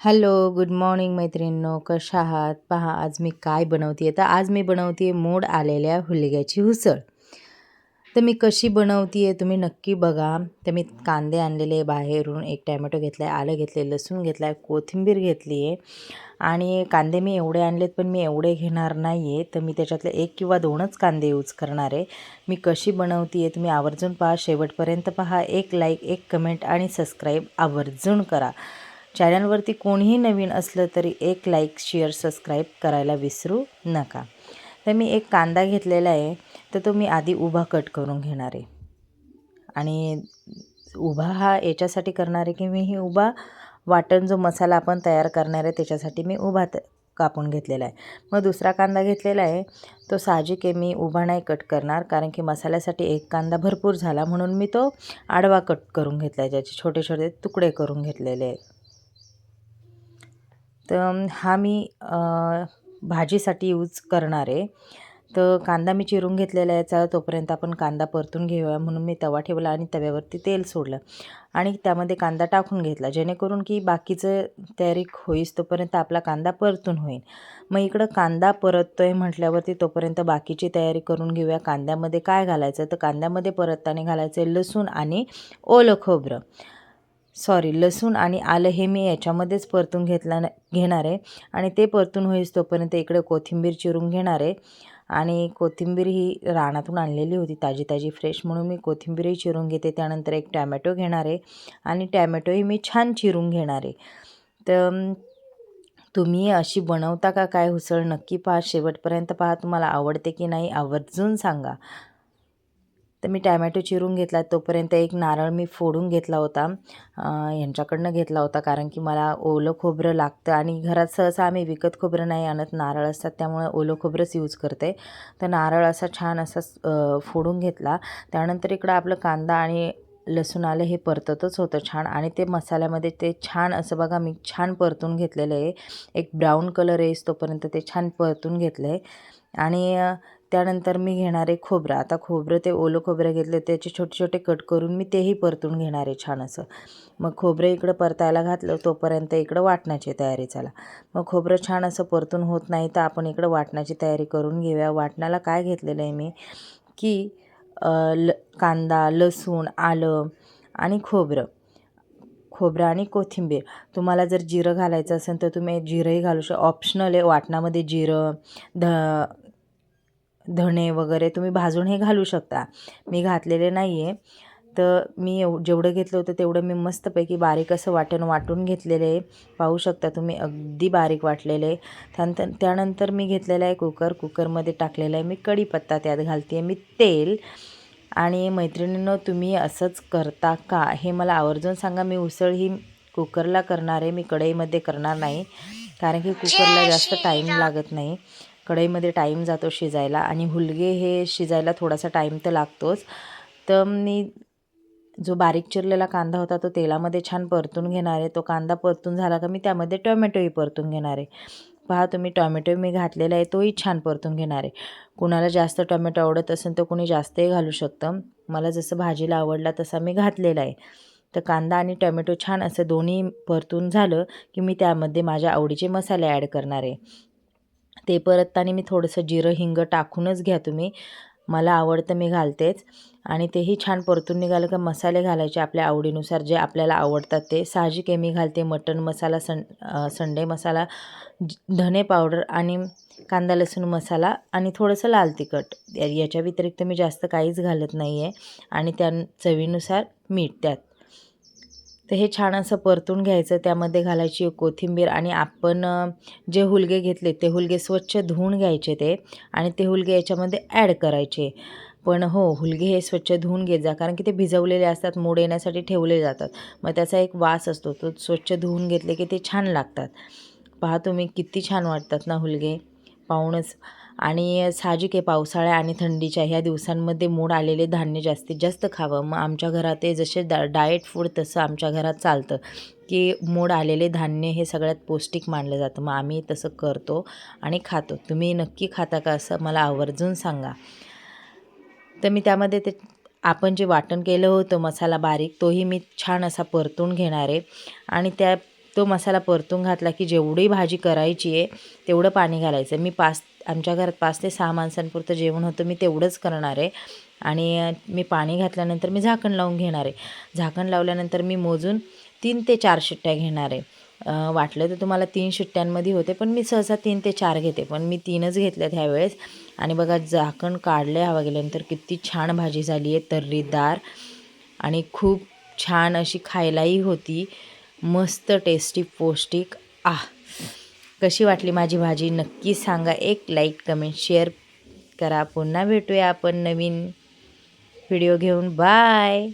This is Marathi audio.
हॅलो गुड मॉर्निंग मैत्रिणींनो. कशा आहात? पहा आज मी काय बनवते तर आज मी बनवते मोड आलेल्या हुलग्याची उसळ. तर मी कशी बनवते आहे तुम्ही नक्की बघा. तर मी कांदे आणलेले बाहेरून. एक टॅमॅटो घेतला आहे आलं घेतले लसूण घेतला आहे कोथिंबीर घेतली आहे आणि कांदे मी एवढे आणलेत पण मी एवढे घेणार नाही आहे तर मी त्याच्यातले एक किंवा दोनच कांदे यूज करणार आहे. मी कशी बनवते आहे तुम्ही आवर्जून पहा. शेवटपर्यंत पहा. एक लाईक एक कमेंट आणि सबस्क्राईब आवर्जून करा. चॅनलवरती कोणीही नवीन असलं तरी एक लाईक शेअर सबस्क्राईब करायला विसरू नका. तर मी एक कांदा घेतलेला आहे तर तो मी आधी उभा कट करून घेणार आहे. आणि उभा हा याच्यासाठी करणार आहे की मी ही उभा वाटण जो मसाला आपण तयार करणार आहे त्याच्यासाठी मी उभा त कापून घेतलेला आहे. मग दुसरा कांदा घेतलेला आहे तो साहजिक आहे मी उभा नाही कट करणार कारण की मसाल्यासाठी एक कांदा भरपूर झाला म्हणून मी तो आडवा कट करून घेतला आहे. ज्याचे छोटे छोटे तुकडे करून घेतलेले आहे. तर हा मी भाजीसाठी यूज करणार. आहे तर कांदा मी चिरून घेतलेला आहे तोपर्यंत आपण कांदा परतून घेऊया म्हणून मी तवा ठेवला आणि तव्यावरती तेल सोडलं. आणि त्यामध्ये कांदा टाकून घेतला जेणेकरून की बाकीचं तयारी होईस तोपर्यंत आपला कांदा परतून होईल. मग इकडं कांदा परततो आहे म्हटल्यावरती तोपर्यंत बाकीची तयारी करून घेऊया. कांद्यामध्ये काय घालायचं? तर कांद्यामध्ये परतताना घालायचं आहे लसूण आणि ओलं खोबरं. सॉरी लसूण आणि आलं हे मी याच्यामध्येच परतून घेतला घेणार आहे. आणि ते परतून होईस तोपर्यंत इकडे कोथिंबीर चिरून घेणार आहे. आणि कोथिंबीर ही रानातून आणलेली होती ताजी ताजी फ्रेश म्हणून मी कोथिंबीरही चिरून घेते. त्यानंतर एक टॅमॅटो घेणार आहे. आणि टॅमॅटोही मी छान चिरून घेणार आहे. तर तुम्ही अशी बनवता का? काय उसळ नक्की पहा. शेवटपर्यंत पहा तुम्हाला आवडते की नाही आवर्जून सांगा. तर मी टॅमॅटो चिरून घेतला. तोपर्यंत एक नारळ मी फोडून घेतला होता. यांच्याकडनं घेतला होता कारण की मला ओलं खोबरं लागतं आणि घरात सहसा आम्ही विकत खोबरं नाही आणत. नारळ असतात त्यामुळे ओलं खोबरंच यूज करते. तर नारळ असा छान असा फोडून घेतला. त्यानंतर इकडं आपलं कांदा आणि लसूण आलं हे परततच होतं छान आणि ते मसाल्यामध्ये ते छान असं बघा मी छान परतून घेतलेलं आहे. एक ब्राऊन कलर येईस तोपर्यंत ते छान परतून घेतलं आहे. आणि त्यानंतर मी घेणार आहे खोबरं. आता खोबरं ते ओलं खोबरं घेतलं त्याचे छोटे छोटे कट करून मी तेही परतून घेणार आहे छान असं. मग खोबरं इकडं परतायला घातलं तोपर्यंत इकडं वाटण्याची तयारी चला. मग खोबरं छान असं परतून होत नाही तर आपण इकडं वाटण्याची तयारी करून घेऊया. वाटण्याला काय घेतलेलं आहे मी? की ल कांदा लसूण आलं आणि खोबरं. खोबरं आणि कोथिंबीर. तुम्हाला जर जिरं घालायचं असेल तर तुम्ही जिरंही घालू शकता ऑप्शनल आहे. वाटणामध्ये जिरं ध धणे वगैरे तुम्ही भाजून हे घालू शकता. मी घातलेले नाही आहे तर मी एव जेवढं घेतलं होतं तेवढं मी मस्तपैकी बारीक असं वाटण वाटून घेतलेलं आहे. पाहू शकता तुम्ही अगदी बारीक वाटलेलं आहे. त्यानंतर त्यानंतर मी घेतलेलं आहे कुकर. कुकरमध्ये टाकलेलं आहे मी कढीपत्ता त्यात घालते आहे मी तेल. आणि मैत्रिणींनो तुम्ही असंच करता का? हे मला आवर्जून सांगा. मी उसळ ही कुकरला करणार आहे. मी कढईमध्ये करणार नाही. कारण की कुकरला जास्त टाईम लागत नाही. कढईमध्ये टाईम जातो शिजायला आणि हुलगे हे शिजायला थोडासा टाईम तर लागतोच. तर मी जो बारीक चिरलेला कांदा होता तो तेलामध्ये छान परतून घेणार आहे. तो कांदा परतून झाला का मी त्यामध्ये टोमॅटोही परतून घेणार आहे. पहा तुम्ही टॉमॅटो मी घातलेला आहे तोही छान परतून घेणार आहे. कुणाला जास्त टोमॅटो आवडत असेल तर कोणी जास्तही घालू शकतं. मला जसं भाजीला आवडला तसा मी घातलेला आहे. तर कांदा आणि टोमॅटो छान असं दोन्ही परतून झालं की मी त्यामध्ये माझ्या आवडीचे मसाले ॲड करणार आहे. ते परतताना मी थोडंसं जिरं हिंग टाकूनच घ्या तुम्ही. मला आवडतं मी घालतेच. आणि तेही छान परतून निघालं का मसाले घालायचे आपल्या आवडीनुसार जे आपल्याला आवडतात ते. साहजिक आहे मी घालते मटण मसाला सं संडे मसाला धने पावडर आणि कांदा लसूण मसाला आणि थोडंसं लाल तिखट. याच्या व्यतिरिक्त मी जास्त काहीच घालत नाही आहे आणि त्या चवीनुसार मीठ त्यात. तर हे छान असं परतून घ्यायचं. त्यामध्ये घालायची कोथिंबीर आणि आपण जे हुलगे घेतले ते हुलगे स्वच्छ धुवून घ्यायचे ते आणि ते हुलगे याच्यामध्ये ॲड करायचे. पण हो हुलगे हे स्वच्छ धुवून घेत जा कारण की ते भिजवलेले असतात मोड येण्यासाठी ठेवले जातात. मग त्याचा एक वास असतो तो स्वच्छ धुवून घेतले की ते छान लागतात. पहा तुम्ही किती छान वाटतात ना हुलगे. पाहूनच आणि साहजिक आहे पावसाळ्या आणि थंडीच्या ह्या दिवसांमध्ये मोड आलेले धान्य जास्तीत जास्त खावं. मग आमच्या घरात ते जसे डा डाएट फूड तसं आमच्या घरात चालतं की मोड आलेले धान्य हे सगळ्यात पौष्टिक मानलं जातं. मग आम्ही तसं करतो आणि खातो. तुम्ही नक्की खाता का असं मला आवर्जून सांगा. तर मी त्यामध्ये ते आपण जे वाटण केलं होतं मसाला बारीक तोही मी छान असा परतून घेणार आहे. आणि त्या तो मसाला परतून घातला की जेवढी भाजी करायची आहे तेवढं पाणी घालायचं. मी पाच आमच्या घरात पाच ते सहा माणसांपुरतं जेवण होतं मी तेवढंच करणार आहे. आणि मी पाणी घातल्यानंतर मी झाकण लावून घेणार आहे. झाकण लावल्यानंतर मी मोजून तीन ते चार शिट्ट्या घेणार आहे. वाटलं तर तुम्हाला तीन शिट्ट्यांमध्ये होते पण मी सहसा तीन ते चार घेते. पण मी तीनच घेतल्यात ह्यावेळेस. आणि बघा झाकण काढले हवा गेल्यानंतर किती छान भाजी झाली आहे तर्रीदार. आणि खूप छान अशी खायलाही होती. मस्त टेस्टी पौष्टिक. आह कशी वाटली माझी भाजी? नक्की सांगा. एक लाईक कमेंट शेअर करा. पुन्हा भेटूया आपण नवीन व्हिडिओ घेऊन. बाय